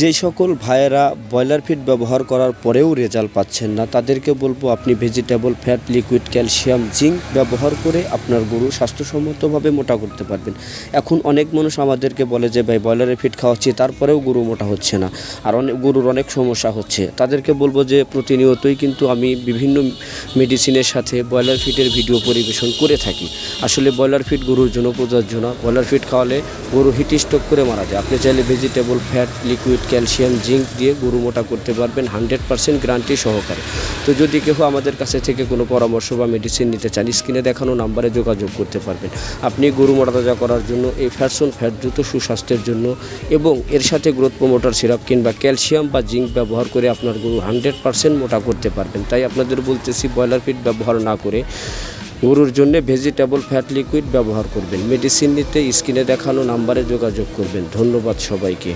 যে সকল ভাইয়েরা ব্রয়লার ফিড ব্যবহার করার পরেও রেজাল্ট পাচ্ছেন না, তাদেরকে বলব আপনি vegetable fat liquid calcium zinc ব্যবহার করে আপনার গরু স্বাস্থ্যসম্মতভাবে মোটা করতে পারবেন। এখন অনেক মানুষ আমাদেরকে বলে যে, ভাই ব্রয়লারের ফিড খাওয়াচ্ছি, তারপরেও গরু মোটা হচ্ছে না। আর অনেক গরুর অনেক সমস্যা হচ্ছে। তাদেরকে বলব যে, প্রতিনিয়তই কিন্তু আমি বিভিন্ন মেডিসিনের সাথে ব্রয়লার ফিডের ভিডিও পরিবেশন করে থাকি। আসলে ব্রয়লার ফিড গরুর জন্য প্রযোজ্য না। ব্রয়লার ফিড খাওয়ালে গরু হিট করে মারা যায়। আপনি চাইলে vegetable fat liquid calcium, zinc দিয়ে গরু মোটা করতে পারবেন হান্ড্রেড পার্সেন্ট গ্যারান্টি সহকারে। তো যদি কেউ আমাদের কাছে থেকে কোনো পরামর্শ বা মেডিসিন নিতে চান স্ক্রিনে দেখানো নাম্বারে যোগাযোগ করতে পারবেন। আপনি গরু মোটা তাজা করার জন্য এই ফ্যাটসন ফ্যাট দ্রুত সুস্বাস্থ্যের জন্য এবং এর সাথে গ্রোথ প্রমোটার সিরাপ কিংবা ক্যালসিয়াম বা জিঙ্ক ব্যবহার করে আপনার গরু হান্ড্রেড পার্সেন্ট মোটা করতে পারবেন। তাই আপনাদের বলতেছি ব্রয়লার ফিড ব্যবহার না করে গরুর জন্য ভেজিটেবল ফ্যাট লিকুইড ব্যবহার করবেন। মেডিসিন নিতে স্ক্রিনে দেখানো নাম্বারে যোগাযোগ করবেন। ধন্যবাদ সবাইকে।